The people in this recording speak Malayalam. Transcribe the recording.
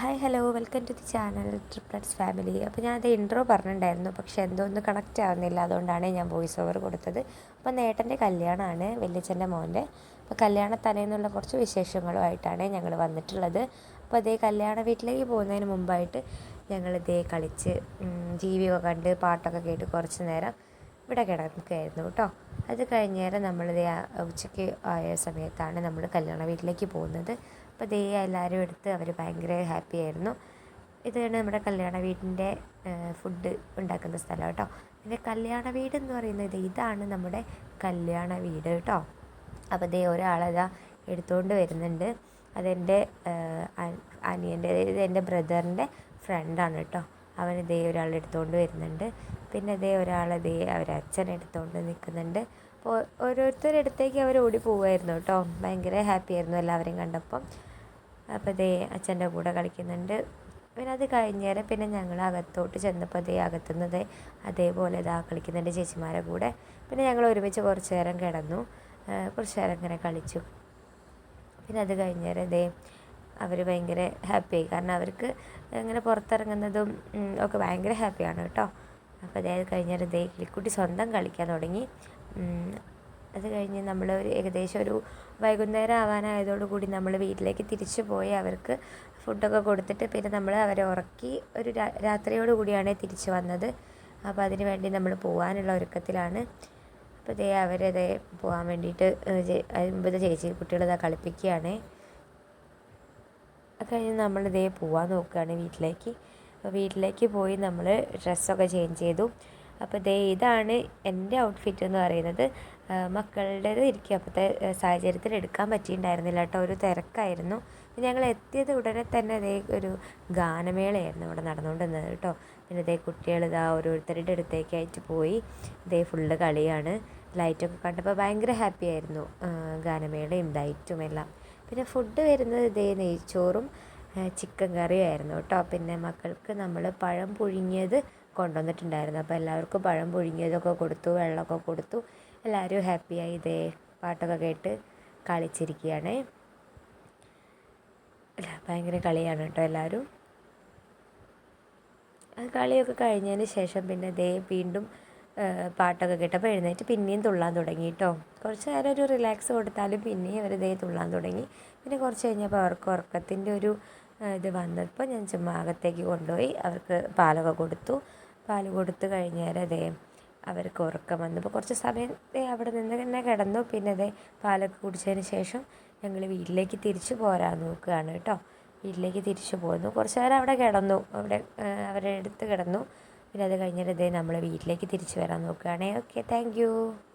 Hi hello welcome to the channel triplets family അപ്പോൾ ഞാൻ ഇൻട്രോ പറഞ്ഞിട്ടുണ്ടായിരുന്നു. പക്ഷേ എന്തോ ഒന്ന് കണക്റ്റ് ആവുന്നില്ല. അതുകൊണ്ടാണ് ഞാൻ വോയിസ് ഓവർ കൊടുത്തത്. അപ്പോൾ നേട്ടന്റെ കല്യാണമാണ് വല്യച്ഛന്റെ മോന്റെ അപ്പോൾ കല്യാണ തലേന്നുള്ള കുറച്ച് വിശേഷങ്ങളുമായിട്ടാണ് ഞങ്ങൾ വന്നിട്ടുള്ളത്. അപ്പോൾ അതേ കല്യാണ വീട്ടിലേക്ക് പോകുന്നതിന് മുമ്പായിട്ട് ഞങ്ങൾ ഇതേ കളിച്ച് ജീവിയൊക്കെ കണ്ട് പാട്ടൊക്കെ കേട്ട് കുറച്ച് നേരം ഇവിടെ കിടക്കുകയായിരുന്നു കേട്ടോ. അത് കഴിഞ്ഞേരം നമ്മളിത് ഉച്ചയ്ക്ക് ആയ സമയത്താണ് നമ്മൾ കല്യാണ വീട്ടിലേക്ക് പോകുന്നത്. അപ്പോൾ ദേ എല്ലാവരും എടുത്ത് അവർ ഭയങ്കര ഹാപ്പി ആയിരുന്നു. ഇതാണ് നമ്മുടെ കല്യാണ വീടിന്റെ ഫുഡ് ഉണ്ടാക്കുന്ന സ്ഥലം കേട്ടോ. പിന്നെ കല്യാണ വീട് എന്ന് പറയുന്നത് ഇതാണ് നമ്മുടെ കല്യാണ വീട് കേട്ടോ. അപ്പോൾ ദേ ഒരാളതാ എടുത്തുകൊണ്ട് വരുന്നുണ്ട്. അതെന്റെ അനിയന്റെ അതായത് എന്റെ ബ്രദറിന്റെ ഫ്രണ്ടാണ് കേട്ടോ. അവൻ ഇതേ ഒരാൾ എടുത്തുകൊണ്ട് വരുന്നുണ്ട്. പിന്നെ ഇതേ ഒരാൾ ഇതേ അവരച്ഛൻ എടുത്തുകൊണ്ട് നിൽക്കുന്നുണ്ട് അപ്പോൾ ഓരോരുത്തരുടെ അടുത്തേക്ക് അവർ ഓടി പോവുമായിരുന്നു കേട്ടോ. ഭയങ്കര ഹാപ്പി ആയിരുന്നു എല്ലാവരെയും കണ്ടപ്പം. അപ്പോൾ ഇതേ അച്ഛന്റെ കൂടെ കളിക്കുന്നുണ്ട്. പിന്നെ അത് കഴിഞ്ഞേരം പിന്നെ ഞങ്ങൾ അകത്തോട്ട് ചെന്നപ്പോൾ അതേ അകത്തുന്നത് അതേപോലെ ഇതാ കളിക്കുന്നുണ്ട് ചേച്ചിമാരെ കൂടെ. പിന്നെ ഞങ്ങൾ ഒരുമിച്ച് കുറച്ച് നേരം കിടന്നു. കുറച്ച് നേരം ഇങ്ങനെ കളിച്ചു. പിന്നെ അത് കഴിഞ്ഞേരം ഇതേ അവർ ഭയങ്കര ഹാപ്പിയായി കാരണം അവർക്ക് ഇങ്ങനെ പുറത്തിറങ്ങുന്നതും ഒക്കെ ഭയങ്കര ഹാപ്പിയാണ് കേട്ടോ. അപ്പോൾ അതായത് കഴിഞ്ഞാൽ ദേ കിളിക്കുട്ടി സ്വന്തം കളിക്കാൻ തുടങ്ങി. അത് കഴിഞ്ഞ് നമ്മൾ ഒരു ഏകദേശം ഒരു വൈകുന്നേരം ആവാനായതോടുകൂടി നമ്മൾ വീട്ടിലേക്ക് തിരിച്ചു പോയി അവർക്ക് ഫുഡൊക്കെ കൊടുത്തിട്ട് പിന്നെ നമ്മൾ അവരെ ഉറക്കി ഒരു രാത്രിയോട് കൂടിയാണ് തിരിച്ചു വന്നത്. അപ്പോൾ അതിന് വേണ്ടി നമ്മൾ പോകാനുള്ള ഒരുക്കത്തിലാണ്. അപ്പോൾ ഇതേ അവരതേ പോകാൻ വേണ്ടിയിട്ട് അമ്പത് ചേച്ചി കുട്ടികളെ കളിപ്പിക്കുകയാണ്. അത് കഴിഞ്ഞ് നമ്മൾ ഇതേ പോവാൻ നോക്കുകയാണ് വീട്ടിലേക്ക്. അപ്പോൾ വീട്ടിലേക്ക് പോയി നമ്മൾ ഡ്രസ്സൊക്കെ ചേഞ്ച് ചെയ്തു. അപ്പോൾ ദേ ഇതാണ് എന്റെ ഔട്ട്ഫിറ്റ് എന്ന് പറയുന്നത്. മക്കളുടേത് ഇരിക്കും. അപ്പോഴത്തെ സാഹചര്യത്തിൽ എടുക്കാൻ പറ്റിയിട്ടുണ്ടായിരുന്നില്ല കേട്ടോ. ഒരു തിരക്കായിരുന്നു. ഞങ്ങൾ എത്തിയത് ഉടനെ തന്നെ അതേ ഒരു ഗാനമേളയായിരുന്നു ഇവിടെ നടന്നുകൊണ്ടിരുന്നത് കേട്ടോ. പിന്നെ ഇതേ കുട്ടികൾ ഇതാ ഓരോരുത്തരുടെ അടുത്തേക്കായിട്ട് പോയി ഇതേ ഫുള്ള് കളിയാണ്. ലൈറ്റൊക്കെ കണ്ടപ്പോൾ ഭയങ്കര ഹാപ്പി ആയിരുന്നു. ഗാനമേളയും ലൈറ്റും എല്ലാം. പിന്നെ ഫുഡ് വരുന്നത് ഇതേ നെയ്ച്ചോറും ചിക്കൻ കറിയും ആയിരുന്നു കേട്ടോ. പിന്നെ മക്കൾക്ക് നമ്മൾ പഴം പുഴുങ്ങിയത് കൊണ്ടുവന്നിട്ടുണ്ടായിരുന്നു. അപ്പോൾ എല്ലാവർക്കും പഴം പുഴുങ്ങിയതൊക്കെ കൊടുത്തു വെള്ളമൊക്കെ കൊടുത്തു. എല്ലാവരും ഹാപ്പിയായി ഇതേ പാട്ടൊക്കെ കേട്ട് കളിച്ചിരിക്കുകയാണ്. ഭയങ്കര കളിയാണ് കേട്ടോ എല്ലാവരും. കളിയൊക്കെ കഴിഞ്ഞതിന് ശേഷം പിന്നെ ദേ വീണ്ടും പാട്ടൊക്കെ കേട്ടപ്പോൾ എഴുന്നേറ്റ് പിന്നെയും തുള്ളാൻ തുടങ്ങി കേട്ടോ കുറച്ച് നേരം ഒരു റിലാക്സ് കൊടുത്താലും പിന്നെയും അവർ ഇതേ തുള്ളാൻ തുടങ്ങി. പിന്നെ കുറച്ച് കഴിഞ്ഞപ്പോൾ അവർക്ക് ഉറക്കത്തിന്റെ ഒരു ഇത് വന്നപ്പോൾ ഞാൻ ചുമ്മാ അകത്തേക്ക് കൊണ്ടുപോയി അവർക്ക് പാലൊക്കെ കൊടുത്തു. പാൽ കൊടുത്തു കഴിഞ്ഞാൽ അതേ അവർക്ക് ഉറക്കം വന്നപ്പോൾ കുറച്ച് സമയം അവിടെ നിന്ന് തന്നെ കിടന്നു. പിന്നെ അതേ പാലൊക്കെ കുടിച്ചതിന് ശേഷം ഞങ്ങൾ വീട്ടിലേക്ക് തിരിച്ചു പോരാൻ നോക്കുകയാണ് കേട്ടോ വീട്ടിലേക്ക് തിരിച്ചു പോന്നു. കുറച്ച് നേരം അവിടെ കിടന്നു. അവിടെ അവരുടെ അടുത്ത് കിടന്നു. പിന്നെ അത് കഴിഞ്ഞിട്ട് ഇതേ നമ്മൾ വീട്ടിലേക്ക് തിരിച്ചു വരാൻ നോക്കുകയാണേ ഓക്കെ താങ്ക്